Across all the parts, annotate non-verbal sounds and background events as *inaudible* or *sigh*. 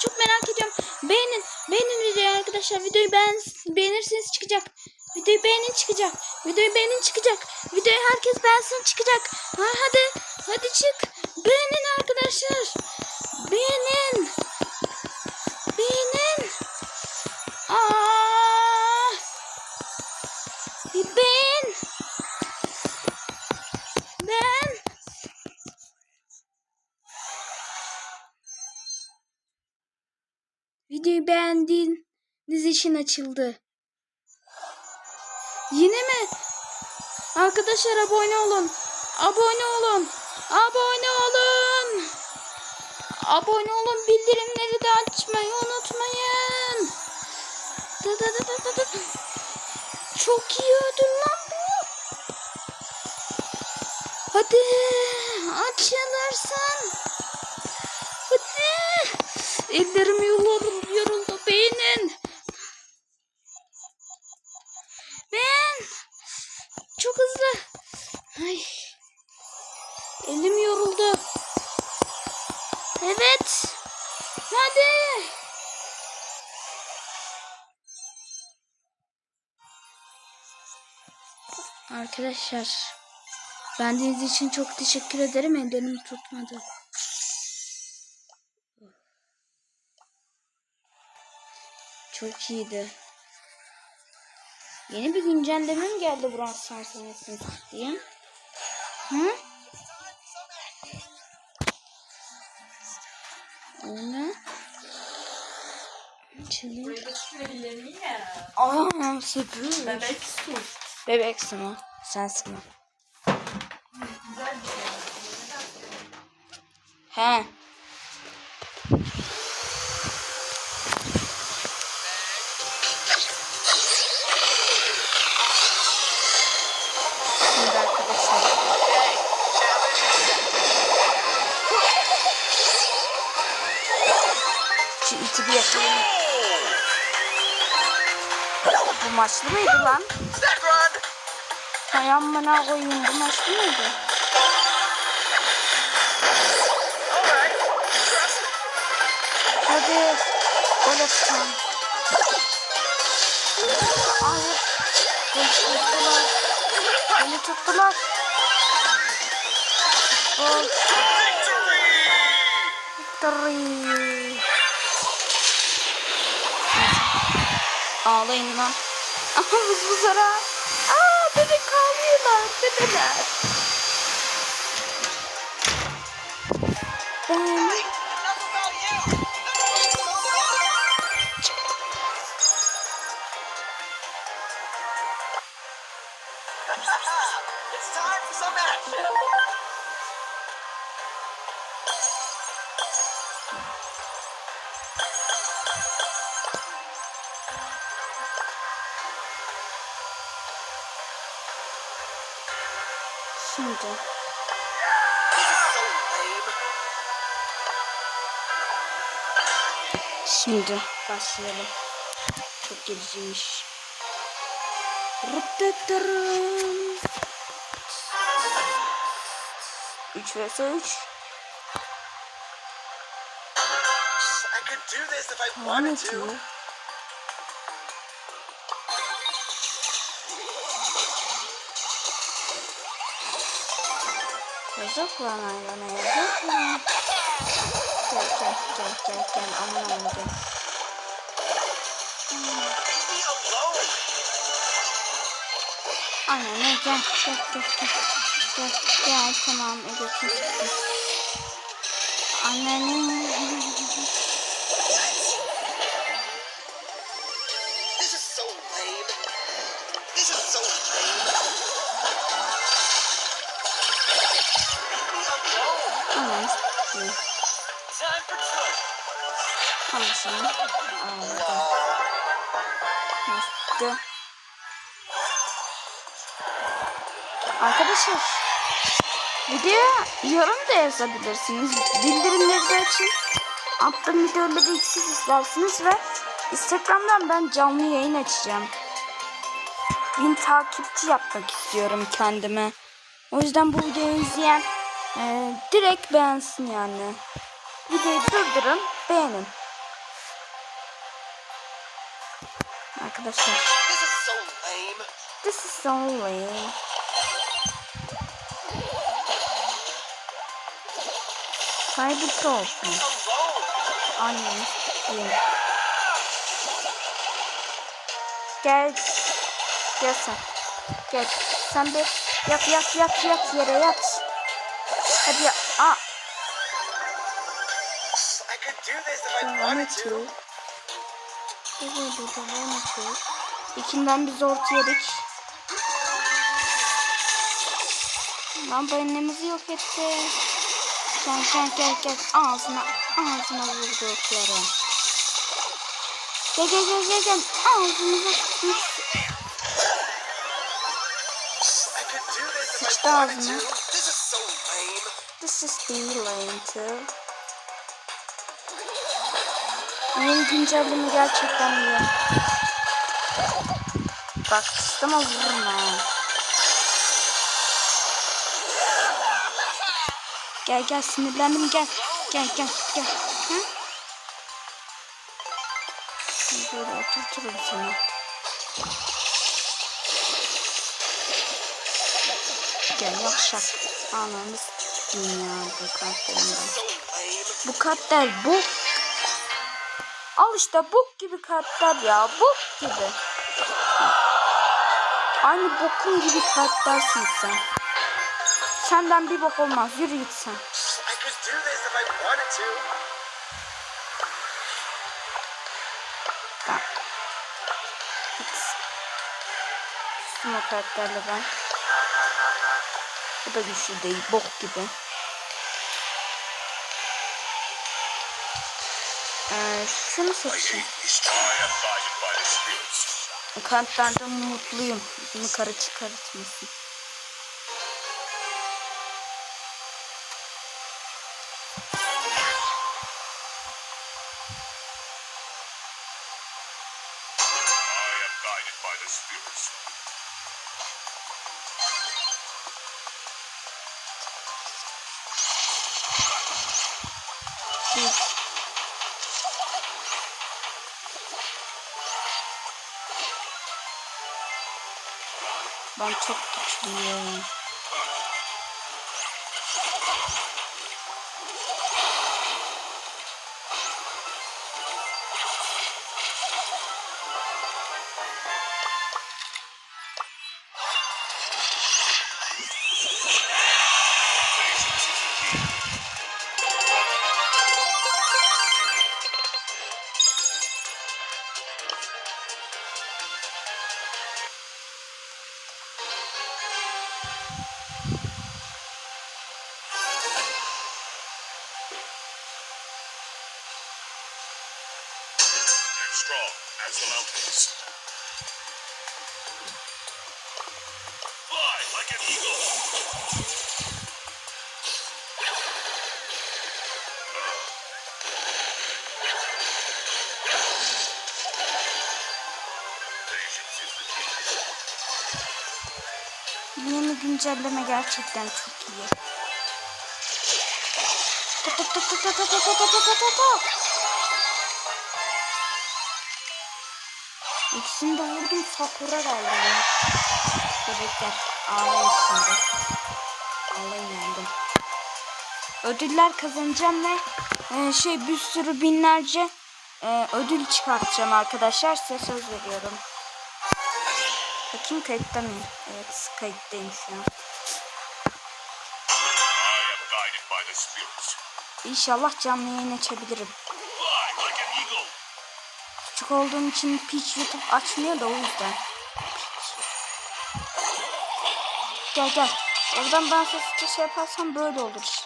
çok merak ediyorum. Beğenin. Beğenin videoyu arkadaşlar. Videoyu beğen, beğenirseniz çıkacak. Videoyu beğenin çıkacak. Videoyu beğenin çıkacak. Videoyu herkes beğensin çıkacak. Ha, hadi. Hadi çık. Beğenin arkadaşlar. Beğenin. Beğendiğiniz için açıldı. Yine mi? Arkadaşlar abone olun. Abone olun. Abone olun. Abone olun. Bildirimleri de açmayı unutmayın. Da da da da da da. Çok iyi ödül lan bu. Hadi açılırsın. Hadi. Ellerim yoruldu, hızlı. Ay. Elim yoruldu. Evet. Hadi. Arkadaşlar. Beğendiğiniz için çok teşekkür ederim. Ellerim tutmadı. Çok iyiydi. Yeni bir güncelleme mi geldi Brawl Stars anasını diye? Hı? Oyunu. Çıldır. Aa sürpriz. Bebek su. Bebek su mu? Sensin mi? He. Yapalım. Bu maçlı mıydı lan? Hay amına koyayım bu maçlı mıydı? Hadi. Gol atacağım. Hayır. Beni tuttular. Beni tuttular. Gol. Victory. Ağlayın lan. Aha buz buzara. Aa bebek ağlıyorlar. Bebeler. Ben... Şimdi başlayalım. Çok gericiymiş. Rıttıttırım. 3 vs 3. Tamam etmiyor. Yazık lan hayvana yazık lan. Gel gel gel gel gel aman aman gel. Alone. Anne gel gel gel gel. Gel gel tamam çıktı. Annenin. Arkadaşlar videoya yorum da yazabilirsiniz. Bildirimleri de açın. Attığım videoları ilk siz izlersiniz ve Instagram'dan ben canlı yayın açacağım. Bin takipçi yapmak istiyorum kendime. O yüzden bu videoyu izleyen e, direkt beğensin yani. Videoyu durdurun, beğenin. Arkadaşlar, This is so lame. Cyber Trophy. Annem. Gel. Gel sen. Gel. Sen bir yat yat yat yat yere yat. Hadi ya. Aa. Devam ediyor. Evet, devam ediyor. İkinden biz orta yedik. Lan bu annemizi yok etti. Gel gel gel gel. Ağzına ağzına vurdu okları. Gel gel gel gel gel. Ağzınıza sıçtı ağzına. This is the lame too. Yeni güncelleme gerçekten iyi. Bak sıçtım vururum ha. Gel gel sinirlendim gel. Gel gel gel. Hı? Böyle oturturum seni. Gel yavşak. Anamız dünya bu lame. Bu kartlar bu. Al işte bok gibi kartlar ya. Bok gibi. Aynı bokun gibi kartlarsın sen. Senden bir bok olmaz. Yürü git sen. Git. Sustum o kartlarla ben. Bu da güçlü değil. Bok gibi. Ee, şunu seçeyim. Kartlardan mutluyum. Bunu karı çıkartmasın. guided by the spirits. Ben çok güçlüyüm. The mountains. Fly like an eagle. Yeni güncelleme gerçekten çok iyi. Tık tık tık tık tık tık tık tık tık tık İkisini de vurdum Sakura geldi. Bebekler ağlayın şimdi. Ağlayın yendim. Ödüller kazanacağım ve e, şey bir sürü binlerce e, ödül çıkartacağım arkadaşlar. Size söz veriyorum. Bakayım kayıtta mıyım? Evet kayıttayım şu an. İnşallah canlı yayın açabilirim. Fly like an eagle. Küçük olduğum için Peach YouTube açmıyor da o yüzden. Gel gel. Oradan ben sesli şey yaparsam böyle olur.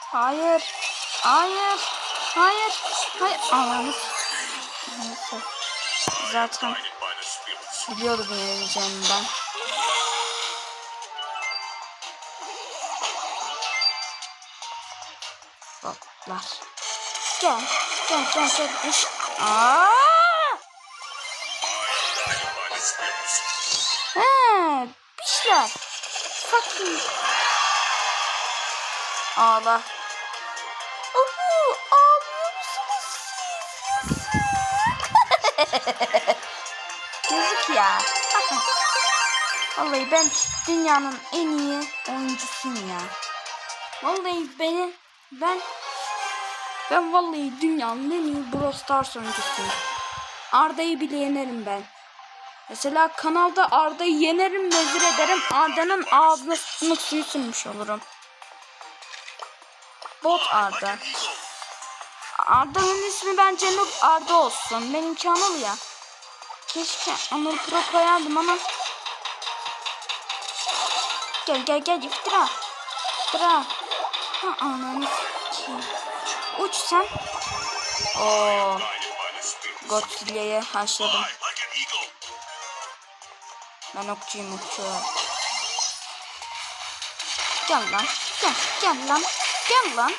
Hayır. Hayır. Hayır. Hayır. Allah'ım. Neyse. Zaten spirits. biliyordum yenileceğimi ben. Botlar. Gel. Gel gel gel. Üş. Aa! He, pişler. Fucking. Ağla. Abu, ağlıyor musunuz siz? Yazık. Yazık ya. Vallahi ben dünyanın en iyi oyuncusuyum ya. Vallahi beni ben ben vallahi dünyanın en iyi Brawl Stars oyuncusuyum. Arda'yı bile yenerim ben. Mesela kanalda Arda'yı yenerim, vezir ederim. Arda'nın ağzına sıkmak suyu sunmuş olurum. Bot Arda. Arda'nın ismi bence Noob Arda olsun. Benimki Anıl ya. Keşke Anıl Pro koyardım ama. Gel gel gel iftira. İftira. Ha ananı sikeyim. Uç sen. Oo. Godzilla'yı haşladım. Ben okçuyum okçu. Gel lan. Gel. Gel lan. Gel lan.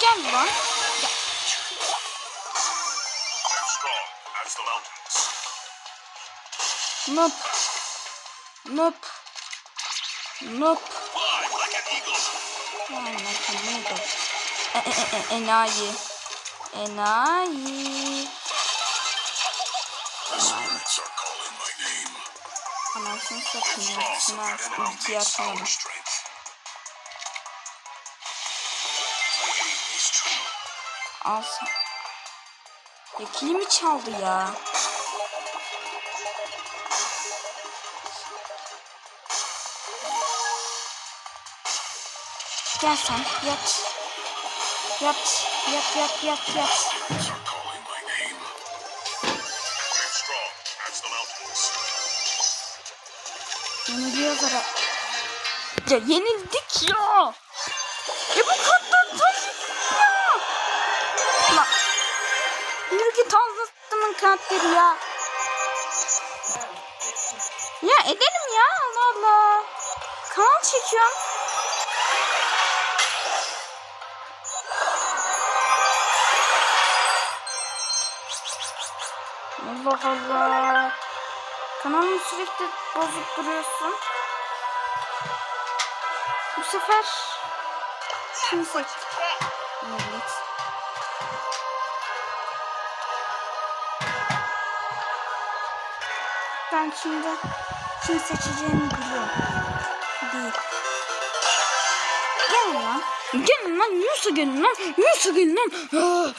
Gel lan. Gel. Nup. Nup. Nup. Fly like an eagle. E, e, e, e, enayi. Enayi. Anasını satayım. ultiyi outpace atamadım. Alsın. Ya kilimi çaldı ya. Gel sen yat. Yat yat yat yat yat. Yeniliyoruz ara. Ya yenildik ya. Ya bu kadar da ya. Lan. Yürü git anlattımın karakteri ya. Ya edelim ya Allah Allah. Kanal çekiyorum. Allah Allah. Kanalımı sürekli bozup duruyorsun. Bu sefer kim seç? Evet. Ben şimdi kim seçeceğimi biliyorum. Değil. Gel lan. Gel lan. Nasıl gel lan? Nasıl gel lan?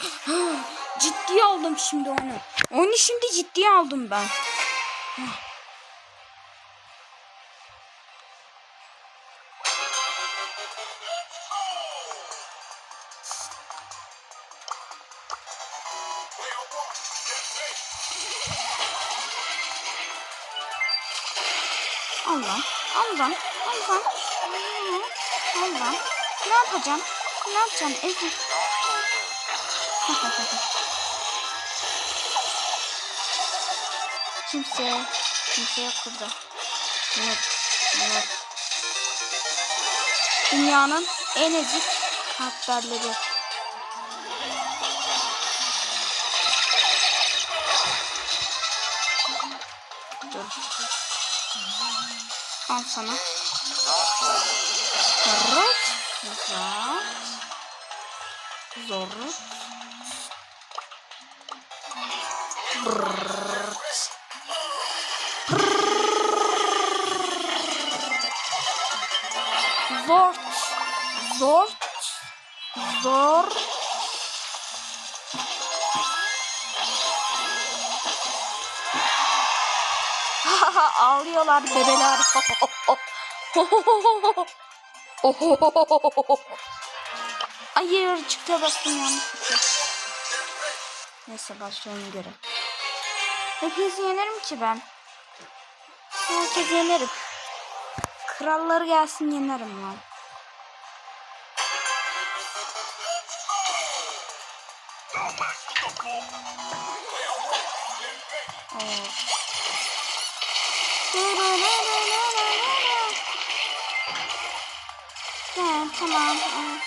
Ciddiye aldım şimdi onu. Onu şimdi ciddiye aldım ben. Al lan. Al lan. Al lan. Al lan. Ne yapacağım? Ne yapacağım? Ezik. Kimse. Kimse yok burada. Yok. Yok. Dünyanın en ezik karakterleri. Dur. Al sana. Zorut. Zor. Zorut. Brrrt. Ağlıyorlar bebeler. Hayır çıktı bastım yanlışlıkla. Neyse başlayalım göre. Hepinizi yenerim ki ben. Herkes yenerim. Kralları gelsin yenerim lan. Evet. Tamam. evet.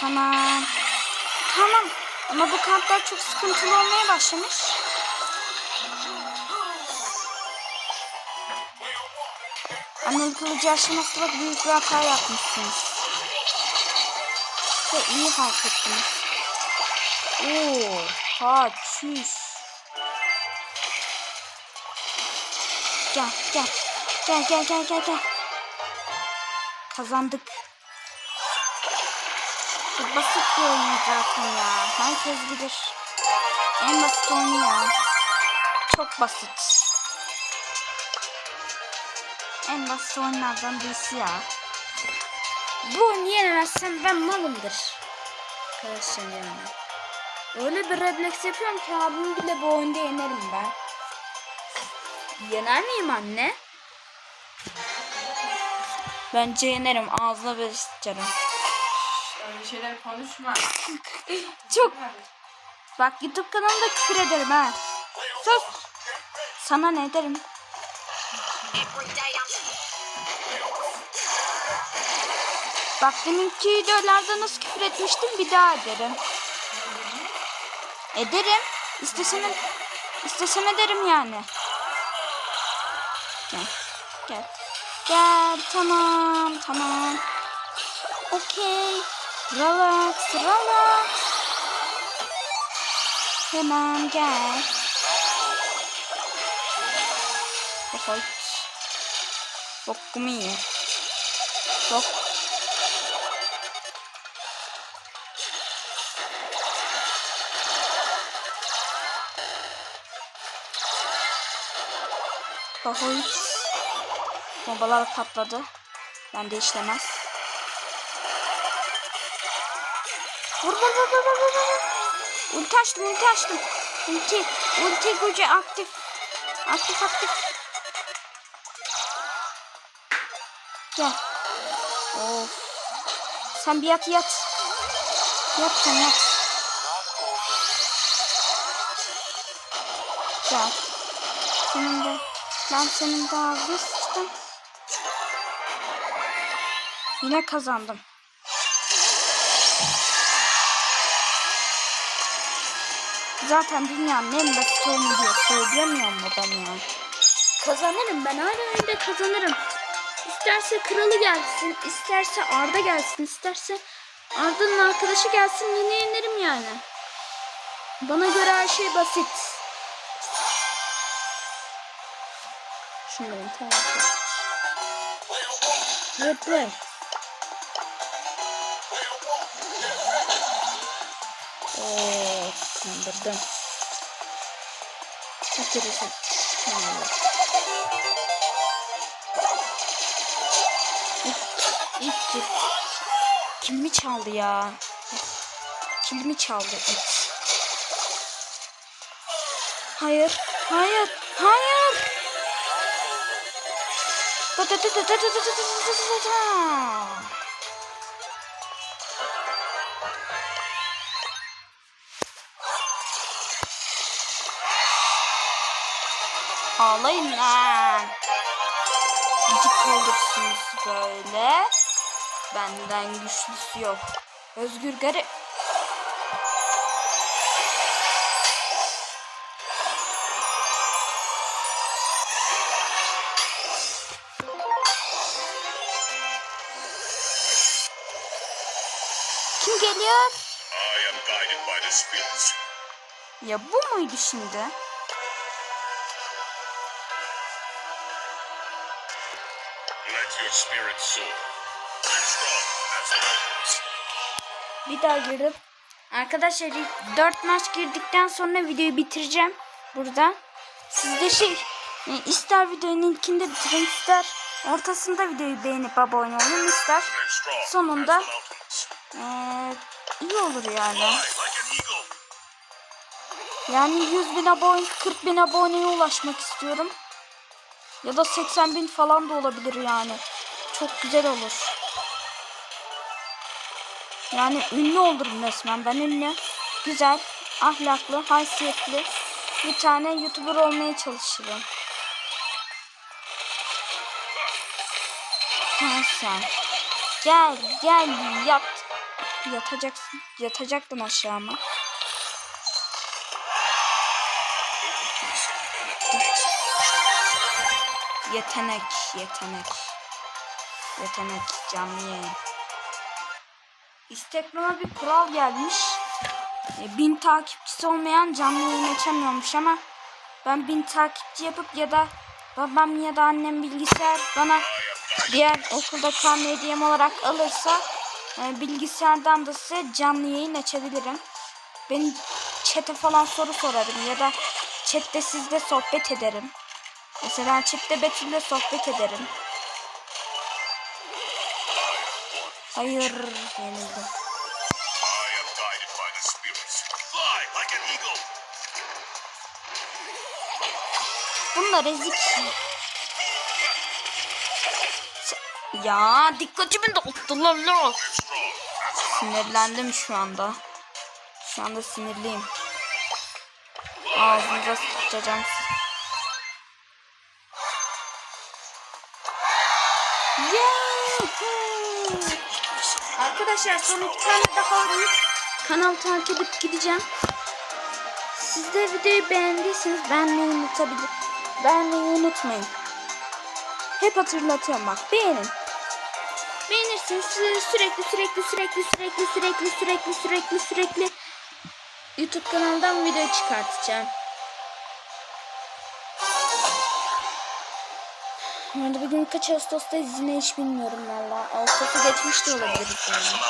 Tamam. Tamam. Ama bu kartlar çok sıkıntılı olmaya başlamış. Annelik kılıcı aşamasında büyük bir hata yapmışsınız. Ve iyi fark ettiniz. Oo, ha, çüş. Gel, gel. Gel, gel, gel, gel, gel. Kazandık. Bu basit bir oyun zaten ya. Herkes bilir. En basit oyun ya. Çok basit. En basit oyunlardan birisi ya. Bu oyunu yenemezsem ben malımdır. Arkadaşlar yani. Öyle bir refleks yapıyorum ki abimi bile bu oyunda yenerim ben. Yener miyim anne? Bence yenerim. Ağzına bir sıçarım. Öyle şeyler konuşma. *laughs* Çok. Bak YouTube kanalımda küfür ederim ha. Sus. Sana ne derim? Bak deminki videolarda nasıl küfür etmiştim bir daha ederim. Ederim. İstesem, istesem ederim yani. Gel. Tamam. Tamam. Okey. Relax. Relax. Hemen gel. Hoş. Bokumu ye. Bok. Hoş. Bombalar patladı. Bende işlemez. Vur vur vur vur vur vur. Ulti açtım ulti açtım. Ulti. Ulti gücü aktif. Aktif aktif. Gel. Of. Sen bir yat yat. Yat sen yat. Gel. Senin de. Ben senin de ağzını sıçtım. Yine kazandım. Zaten dünyanın en basit oyunu diye söyleyemiyor mu ben ya? Kazanırım ben hala önde kazanırım. İsterse kralı gelsin, isterse Arda gelsin, isterse Arda'nın arkadaşı gelsin yine yenerim yani. Bana göre her şey basit. Şunların tarafı. Replay. Oo, kandırdım. Tamamdır. İlk, kill. Kilimi çaldı ya. Kilimi çaldı it. Hayır. Hayır. Hayır. Da da da da da da da da da da da Ağlayın lan. Gıcık olursunuz böyle. Benden güçlüsü yok. Özgür Garip. Kim geliyor? Ya bu muydu şimdi? Spirit soar. Strong as. Bir daha girip arkadaşlar ilk 4 maç girdikten sonra videoyu bitireceğim buradan. Siz de şey e, ister videonun ilkinde bitirin ister ortasında videoyu beğenip abone olun ister sonunda e, iyi olur yani. Yani 100 bin abone 40 bin aboneye ulaşmak istiyorum. Ya da 80 bin falan da olabilir yani. Çok güzel olur. Yani ünlü olurum resmen. Ben ünlü. Güzel. ahlaklı, haysiyetli bir tane YouTuber olmaya çalışırım. Ha sen. Gel gel yat. Yatacaksın. Yatacaktın aşağı mı? Yetenek, yetenek. Yetenek canlı yayın. İsteknoma bir kural gelmiş. E, bin takipçisi olmayan canlı yayın açamıyormuş ama ben bin takipçi yapıp ya da babam ya da annem bilgisayar bana diğer okulda karne hediyem olarak alırsa e, bilgisayardan da size canlı yayın açabilirim. Ben chat'e falan soru sorarım ya da chat'te sizle sohbet ederim. Mesela chat'te Betül'le sohbet ederim. An eagle. Bunlar ezik. Ya dikkatimi dağıttılar la. Sinirlendim şu anda. Şu anda sinirliyim. Ağzınıza sıçacağım. Yahoo! Arkadaşlar son iki tane daha var. Kanal takip edip gideceğim. Siz de videoyu beğendiyseniz beğenmeyi unutabilir. Beğenmeyi unutmayın. Hep hatırlatıyorum bak. Beğenin. Beğenirsiniz. Sürekli sürekli sürekli sürekli sürekli sürekli sürekli sürekli YouTube kanalından video çıkartacağım. Bu arada bugün kaç Ağustos'tayız yine hiç bilmiyorum valla. Ağustos'u geçmiş de olabiliriz yani.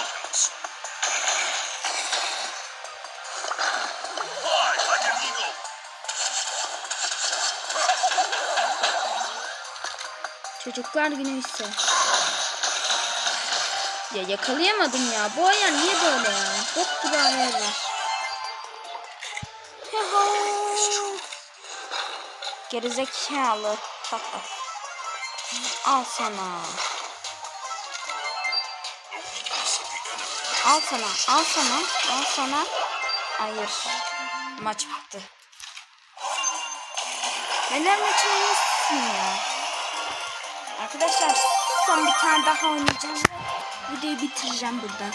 Çocuklar günü ise. Ya yakalayamadım ya. Bu ayar niye böyle ya? Bok gibi ayar var. Gerizekalı. Kaka. Al sana. Al sana. Al sana. Al sana. Hayır. Maç bitti. Neler maçın en iyisisin ya. Arkadaşlar son bir tane daha oynayacağım videoyu bitireceğim burada.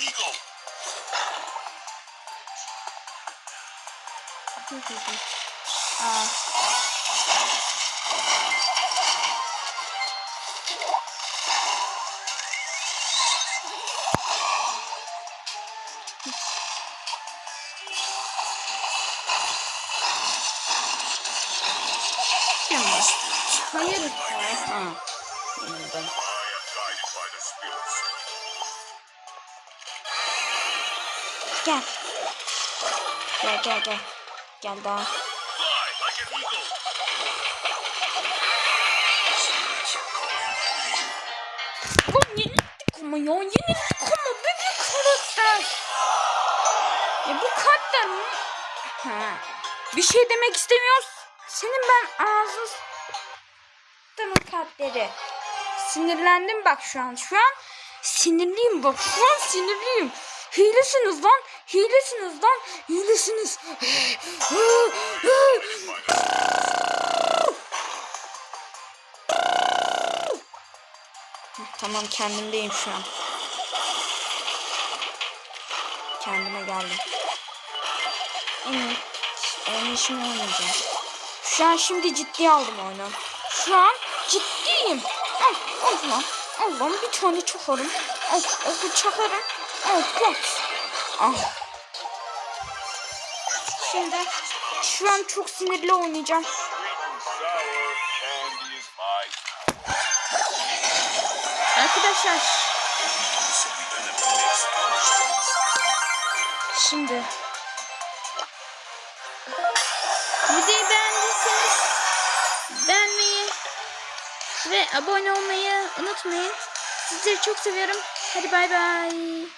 eagle. Aa. Gel. Gel gel gel. Gel daha. Lan yenildik ama ya yenildik ama bebek karakter. Ya bu karakter mi? Ha. Bir şey demek istemiyoruz. Senin ben ağzın Tamam karakteri. Sinirlendim bak şu an. Şu an sinirliyim bak. Şu an sinirliyim. Hilesiniz lan. Hilesiniz lan. Hilesiniz. tamam kendimdeyim şu an. Kendime geldim. Evet. Oynayışımı oynayacağım. Şu an şimdi ciddiye aldım oyunu. Şu an ciddiyim. Al, al lan. Al lan bir tane çakarım. Al, al çakarım. Al, bak. Al. Şimdi şu an çok sinirli oynayacağım. Arkadaşlar. Şimdi videoyu beğendiyseniz beğenmeyi ve abone olmayı unutmayın. Sizleri çok seviyorum. Hadi bay bay.